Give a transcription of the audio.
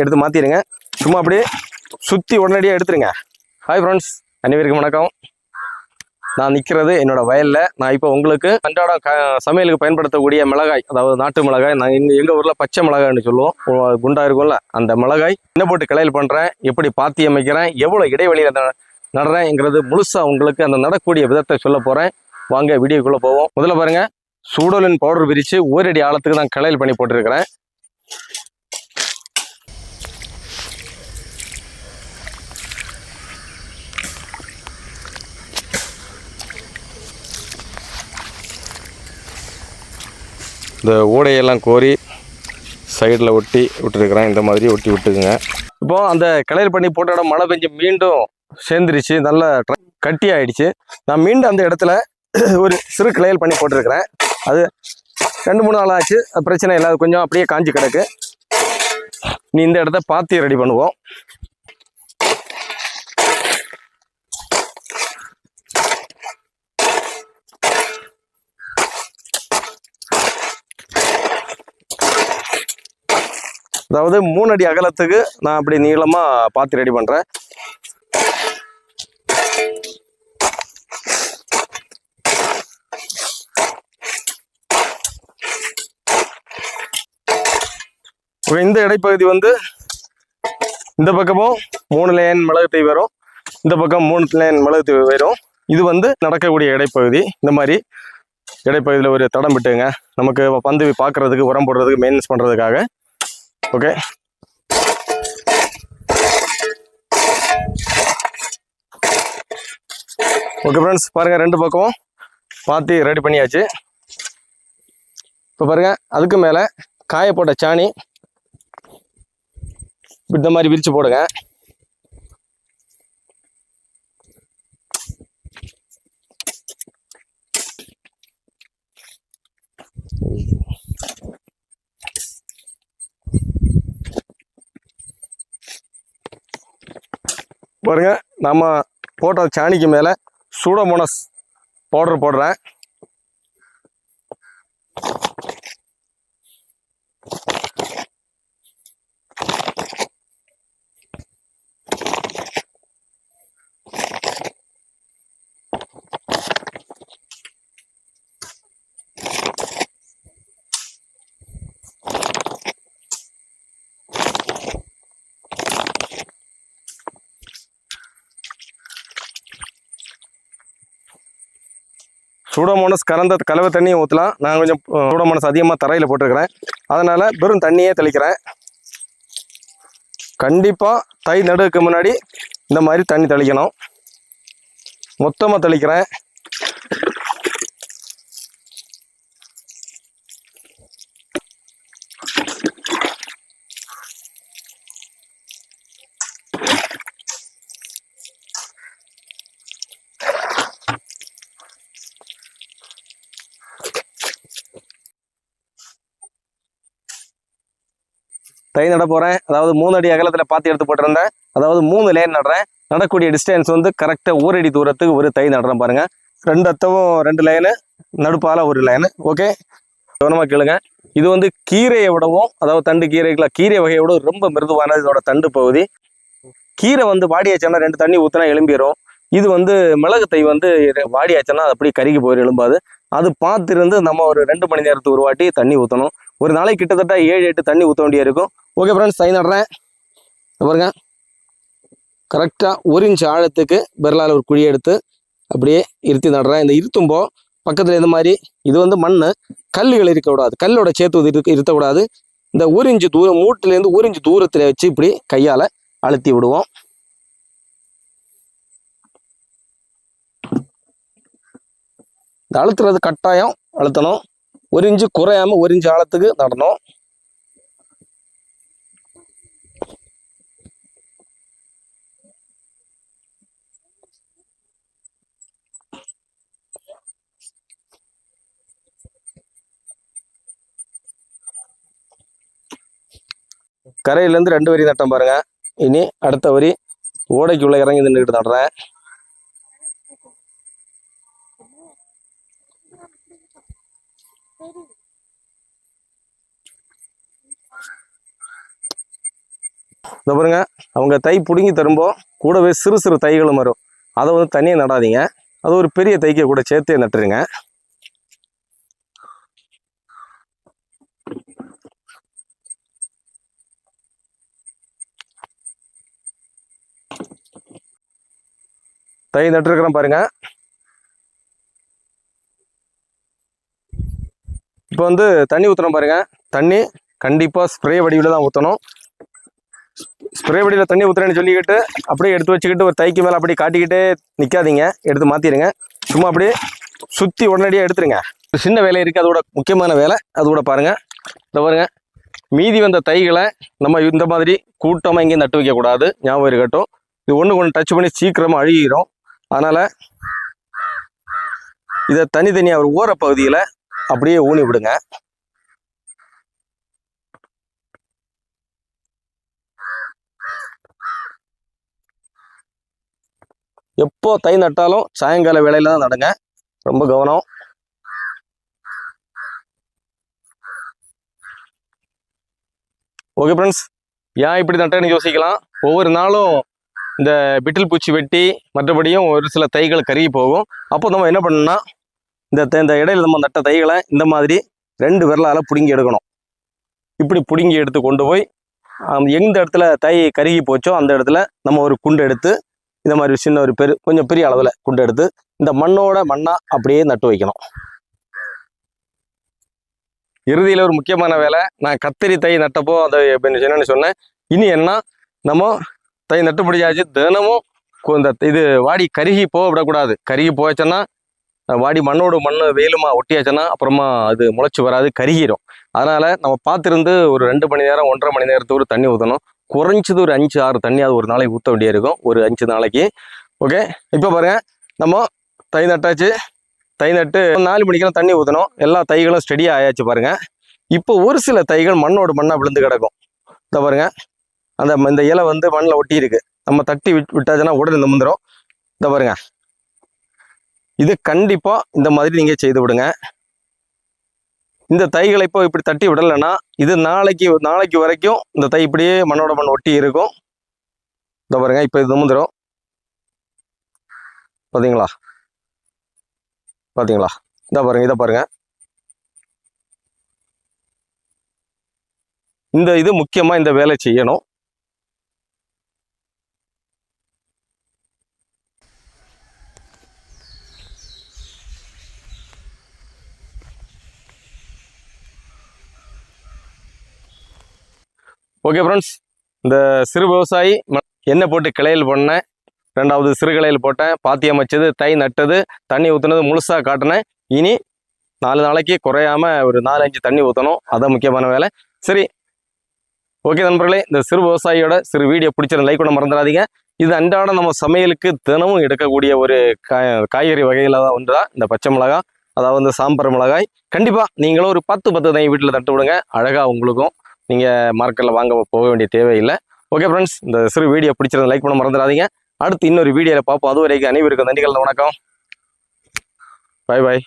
எடுத்து மாற்றிடுங்க சும்மா அப்படியே சுற்றி உடனடியாக எடுத்துருங்க. ஹாய் ஃப்ரெண்ட்ஸ் அனைவருக்கும் வணக்கம். நான் நிற்கிறது என்னோட வயல்ல. நான் இப்போ உங்களுக்கு அன்றாட க சமையலுக்கு பயன்படுத்தக்கூடிய மிளகாய் அதாவது நாட்டு மிளகாய் நான் எங்கள் எங்கள் ஊரில் பச்சை மிளகாய்னு சொல்லுவோம். குண்டாக இருக்கும்ல. அந்த மிளகாய் என்ன போட்டு கிளையல் பண்ணுறேன் எப்படி பாத்தி அமைக்கிறேன் எவ்வளோ இடைவெளியில் நடுறேங்கிறது முழுசாக உங்களுக்கு அந்த நடக்கூடிய விதத்தை சொல்ல போகிறேன் வாங்க வீடியோக்குள்ளே போவோம். முதல்ல பாருங்க சூடலின் பவுடர் பிரித்து ஓரடி ஆழத்துக்கு நான் களையல் பண்ணி போட்டிருக்கிறேன். இந்த ஓடையெல்லாம் கோரி சைடில் ஒட்டி விட்டுருக்குறேன். இந்த மாதிரி ஒட்டி விட்டுக்குங்க. இப்போ அந்த கிளையல் பண்ணி போட்ட இடம் மழை பெஞ்சு மீண்டும் சேர்ந்துருச்சு நல்ல கட்டி ஆயிடுச்சு நான் மீண்டும் அந்த இடத்துல ஒரு சிறு கிளையல் பண்ணி போட்டிருக்கிறேன். அது ரெண்டு மூணு நாள் ஆச்சு. அது பிரச்சனை இல்லை. அது கொஞ்சம் அப்படியே காஞ்சி கிடக்கு. நீ இந்த இடத்த பாத்தி ரெடி பண்ணுவோம். அதாவது மூணு அடி அகலத்துக்கு நான் அப்படி நீளமாக பாத்தி ரெடி பண்ணுறேன் இந்த இடைப்பகுதி வந்து இந்த பக்கமும் மூணு லேன் மிளகு தீ வரும். இந்த பக்கம் மூணு லேன் மிளகு தீ வரும். இது வந்து நடக்கக்கூடிய இடைப்பகுதி. இந்த மாதிரி இடைப்பகுதியில் ஒரு தடம் விட்டுங்க. நமக்கு பந்து பார்க்கறதுக்கு உரம் போடுறதுக்கு மெயின்டெனன்ஸ் பண்ணுறதுக்காக ஓகே ஓகே ஃப்ரெண்ட்ஸ் பாருங்கள் ரெண்டு பக்கம் மாற்றி ரெடி பண்ணியாச்சு. இப்போ பாருங்கள் அதுக்கு மேலே காய போட்ட சாணி இந்த மாதிரி விரித்து போடுங்க. பாருங்க நம்ம போட்ட சாணிக்கு மேலே சூடோமோனஸ் பவுடர் போடுறேன். சூடோமோனஸ் கலந்த கலவை தண்ணியை ஊற்றலாம் நான் கொஞ்சம் சூடோமோனஸ் அதிகமாக தரையில் போட்டிருக்கிறேன். அதனால் வெறும் தண்ணியே தெளிக்கிறேன். கண்டிப்பாக தை நடுவுக்கு முன்னாடி இந்த மாதிரி தண்ணி தெளிக்கணும். மொத்தமாக தெளிக்கிறேன். தை நட போகிறேன் அதாவது மூணு அடி அகலத்தில் பார்த்து எடுத்து போட்டிருந்தேன். அதாவது மூணு லேன் நடுறேன். நடக்கூடிய டிஸ்டன்ஸ் வந்து கரெக்டாக ஒரு அடி தூரத்துக்கு ஒரு தை நடுறேன் பாருங்க. ரெண்டு அத்தவும் ரெண்டு லைனு நடுப்பால் ஒரு லைனு ஓகே கவனமாக கேளுங்க. இது வந்து கீரையை விடவும் அதாவது தண்டு கீரைகளை கீரை வகையை விட ரொம்ப மிருதுவான இதோட தண்டு பகுதி. கீரை வந்து வாடியாச்சுன்னா ரெண்டு தண்ணி ஊற்றினா எலும்பிடும் இது வந்து மிளகு தை வந்து வாடியாச்சுன்னா அது அப்படியே கருகி போயிடும் எலும்பாது. அது பார்த்துருந்து நம்ம ஒரு ரெண்டு மணி நேரத்துக்கு ஒரு வாட்டி தண்ணி ஊற்றணும் ஒரு நாளைக்கு கிட்டத்தட்ட ஏழு எட்டு தண்ணி ஊற்ற வேண்டிய இருக்கும். ஓகே ஃப்ரெண்ட்ஸ் சைன் நடுறேன் பாருங்க. கரெக்டாக ஒரு இன்ச் ஆழத்துக்கு பெரலால் ஒரு குழி எடுத்து அப்படியே இருத்தி நடுறேன். இந்த இருத்தும்போ பக்கத்தில் இந்த மாதிரி? இது வந்து மண் கல்லுகள் இருக்கக்கூடாது. கல்லோட சேர்த்து இருக்கு இருக்க இருத்தக்கூடாது. இந்த ஒரு இன்ச்சு தூரம் மூட்டிலேருந்து ஒரு இன்ச்சு தூரத்தில் வச்சு இப்படி கையால் அழுத்தி விடுவோம். இந்த அழுத்துறது கட்டாயம் அழுத்தணும். ஒரு இன்ச்சு குறையாம ஒரு இன்ச்சு ஆழத்துக்கு நடணும். கரையிலேருந்து ரெண்டு வரி நட்டம் பாருங்க. இனி அடுத்த வரி ஓடைக்குள்ளே இறங்கி நின்றுக்கிட்டு நடுறேன். இந்த பாருங்க அவங்க தை பிடுங்கி தரும்போ கூடவே சிறு சிறு தைகளும் வரும். அதை வந்து தனியாக நடாதீங்க. அது ஒரு பெரிய தைக்க கூட சேர்த்தே நட்டுருங்க. தை நட்டுருக்கிறேன் பாருங்க. இப்போ வந்து தண்ணி ஊற்றுறோம் பாருங்க. தண்ணி கண்டிப்பாக ஸ்ப்ரே வடிவில் தான் ஊற்றணும் ஸ்ப்ரே வடியில் தண்ணி ஊற்றுறேன்னு சொல்லிக்கிட்டு அப்படியே எடுத்து வச்சுக்கிட்டு ஒரு தைக்கு மேலே அப்படியே காட்டிக்கிட்டே நிற்காதீங்க எடுத்து மாற்றிடுங்க சும்மா அப்படியே சுற்றி உடனடியாக எடுத்துருங்க. ஒரு சின்ன வேலை இருக்குது அதோட முக்கியமான வேலை. அதோட பாருங்கள் இந்த பாருங்கள் மீதி வந்த தைகளை நம்ம இந்த மாதிரி கூட்டமாக இங்கேயும் நட்டு வைக்கக்கூடாது ஞாபகம் இருக்கட்டும். இது ஒன்று ஒன்று டச் பண்ணி சீக்கிரமாக அழுகிரும். அதனால் இதை தனித்தனியாக ஒரு ஓர பகுதியில் அப்படியே ஊனி விடுங்க. எப்போ தை நட்டாலும் சாயங்கால வேலையில தான் நடுங்க. ரொம்ப கவனம். ஓகே ஃப்ரெண்ட்ஸ் ஏன் இப்படி நட்டேன்னு யோசிக்கலாம். ஒவ்வொரு நாளும் இந்த பிட்டில் பூச்சி வெட்டி மற்றபடியும் ஒரு சில தைகள் கருகி போகும். அப்போ நம்ம என்ன பண்ணணும்னா இந்த இந்த இடையில நம்ம நட்ட தைகளை இந்த மாதிரி ரெண்டு விரலால் பிடுங்கி எடுக்கணும். இப்படி பிடுங்கி எடுத்து கொண்டு போய் எந்த இடத்துல தை கருகி போச்சோ அந்த இடத்துல நம்ம ஒரு குண்டு எடுத்து இந்த மாதிரி சின்ன ஒரு பெரு கொஞ்சம் பெரிய அளவில் குண்டு எடுத்து இந்த மண்ணோட மண்ணாக அப்படியே நட்டு வைக்கணும். இறுதியில் ஒரு முக்கியமான வேலை நான் கத்திரி தை நட்டப்போ அதை என்னன்னு சொன்னேன். இனி என்ன? நம்ம தை நட்டு முடியாச்சு தினமும் இந்த இது வாடி கருகி போக விடக்கூடாது கருகி போச்சுன்னா வாடி மண்ணோடு மண் வெயிலுமா ஒட்டியாச்சுன்னா அப்புறமா அது முளைச்சி வராது கருகிரும். அதனால் நம்ம பார்த்துருந்து ஒரு ரெண்டு மணி நேரம் ஒன்றரை மணி நேரத்துக்கு ஒரு தண்ணி ஊற்றணும் குறைஞ்சது ஒரு அஞ்சு ஆறு தண்ணி அது ஒரு நாளைக்கு ஊற்ற வேண்டிய இருக்கும் ஒரு அஞ்சு நாளைக்கு. ஓகே? இப்போ பாருங்க. நம்ம தை நட்டாச்சு. தை நட்டு நாலு மணிக்கெல்லாம் தண்ணி ஊற்றணும் எல்லா தைகளும் ஸ்டெடியாக ஆயாச்சு பாருங்கள் இப்போ ஒரு சில தைகள் மண்ணோடு மண்ணாக விழுந்து கிடக்கும். இந்த பாருங்க. அந்த இந்த இலை வந்து மண்ணில் ஒட்டி இருக்கு நம்ம தட்டி விட் விட்டாச்சுன்னா உடனே நிமிந்துரும் இந்த பாருங்க. இது கண்டிப்பாக இந்த மாதிரி நீங்கள் செய்து விடுங்க. இந்த தைகளை இப்போ இப்படி தட்டி விடலைன்னா இது நாளைக்கு நாளைக்கு வரைக்கும் இந்த தை இப்படியே மண்ணோட மண் ஒட்டி இருக்கும். இந்த பாருங்க இப்போ இது நிமிந்துரும் பார்த்தீங்களா பார்த்தீங்களா இந்த பாருங்க இதை பாருங்க. இந்த இது முக்கியமாக இந்த வேலை செய்யணும். ஓகே ஃப்ரெண்ட்ஸ் இந்த சிறு விவசாயி எண்ணெய் போட்டு கிளையல் பண்ணேன் ரெண்டாவது சிறு போட்டேன். பாத்தி அமைச்சது தை நட்டது தண்ணி ஊற்றுனது முழுசாக காட்டினேன். இனி நாலு நாளைக்கு குறையாம ஒரு நாலஞ்சு தண்ணி ஊற்றணும் அதான் முக்கியமான வேலை. சரி. ஓகே நண்பர்களே இந்த சிறு விவசாயியோட சிறு வீடியோ பிடிச்சிருந்த லைக் கூட மறந்துடாதீங்க. இது அன்றாட நம்ம சமையலுக்கு தினமும் எடுக்கக்கூடிய ஒரு காய் காய்கறி வகையில் தான் ஒன்று தான். இந்த பச்சை மிளகாய் அதாவது சாம்பார் மிளகாய். கண்டிப்பாக நீங்களும் ஒரு பத்து பத்து தான் வீட்டில் தட்டு விடுங்க. அழகாக உங்களுக்கும் நீங்கள் மார்க்கெட்டில் வாங்க போக வேண்டிய தேவையில்லை. ஓகே ஃப்ரெண்ட்ஸ் இந்த சிறு வீடியோ பிடிச்சிருந்த லைக் பண்ண மறந்துடாதீங்க. அடுத்து இன்னொரு வீடியோவில் பார்ப்போம். அது வரைக்கும் அனைவருக்கும் நன்றிகள் வணக்கம். Bye bye